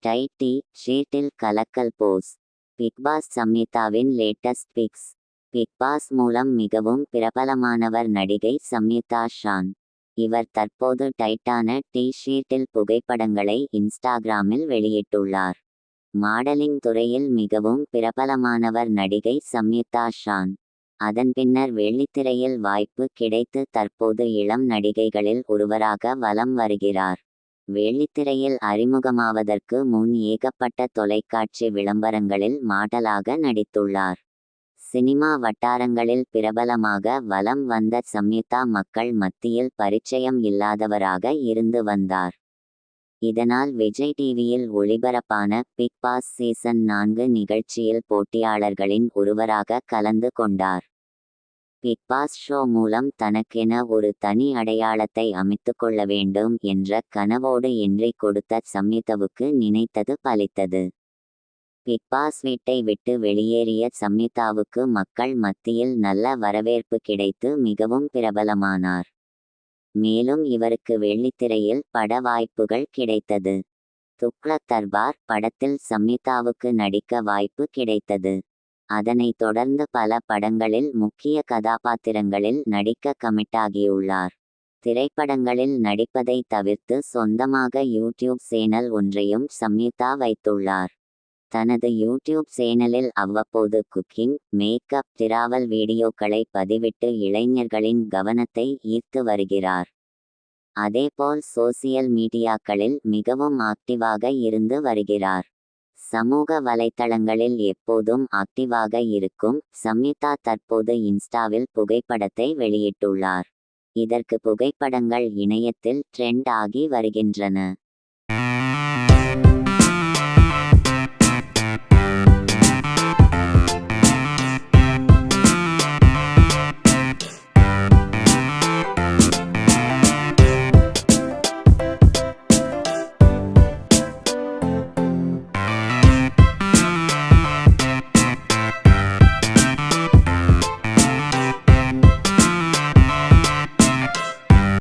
Tight டி ஷீட்டில் கலக்கல் போஸ். பிக்பாஸ் சம்யுதாவின் லேட்டஸ்ட் பிக்ஸ். பிக்பாஸ் மூலம் மிகவும் பிரபலமானவர் நடிகை சம்யுதா ஷான். இவர் தற்போது டைட்டான டி ஷீட்டில் புகைப்படங்களை இன்ஸ்டாகிராமில் வெளியிட்டுள்ளார். மாடலிங் துறையில் மிகவும் பிரபலமானவர் நடிகை சம்யுதா ஷான். அதன் பின்னர் வெள்ளித்திரையில் வாய்ப்பு கிடைத்து தற்போது இளம் நடிகைகளில் ஒருவராக வலம் வருகிறார். வெள்ளித்திரையில் அறிமுகமாவதற்கு முன் ஏகப்பட்ட தொலைக்காட்சி விளம்பரங்களில் மாடலாக நடித்துள்ளார். சினிமா வட்டாரங்களில் பிரபலமாக வலம் வந்த சம்யுக்தா மக்கள் மத்தியில் பரிச்சயம் இல்லாதவராக இருந்து வந்தார். இதனால் விஜய் டிவியில் ஒளிபரப்பான பிக் பாஸ் சீசன் நான்கு நிகழ்ச்சியில் போட்டியாளர்களின் ஒருவராக கலந்து கொண்டார். பிக் பாஸ் ஷோ மூலம் தனக்கென ஒரு தனி அடையாளத்தை அமைத்து கொள்ள வேண்டும் என்ற கனவோடு இன்றி கொடுத்த சம்யுதாவுக்கு நினைத்தது பலித்தது. பிக் பாஸ் வீட்டை விட்டு வெளியேறிய சம்யுதாவுக்கு மக்கள் மத்தியில் நல்ல வரவேற்பு கிடைத்து மிகவும் பிரபலமானார். மேலும் இவருக்கு வெள்ளித்திரையில் பட வாய்ப்புகள் கிடைத்தது. துக்ளக் தர்பார் படத்தில் சம்யுதாவுக்கு நடிக்க வாய்ப்பு கிடைத்தது. அதனைத் தொடர்ந்து பல படங்களில் முக்கிய கதாபாத்திரங்களில் நடிக்க கமிட்டாகியுள்ளார். திரைப்படங்களில் நடிப்பதை தவிர்த்து சொந்தமாக யூடியூப் சேனல் ஒன்றையும் சம்யுக்தா வைத்துள்ளார். தனது யூடியூப் சேனலில் அவ்வப்போது குக்கிங் மேக்கப் திராவல் வீடியோக்களை பதிவிட்டு இளைஞர்களின் கவனத்தை ஈர்த்து வருகிறார். அதேபோல் சோசியல் மீடியாக்களில் மிகவும் ஆக்டிவாக இருந்து வருகிறார். சமூக வலைத்தளங்களில் எப்போதும் ஆக்டிவாக இருக்கும் சம்யுக்தா தற்போது இன்ஸ்டாவில் புகைப்படத்தை வெளியிட்டுள்ளார். இதற்கு புகைப்படங்கள் இணையத்தில் ட்ரெண்ட் ஆகி வருகின்றன.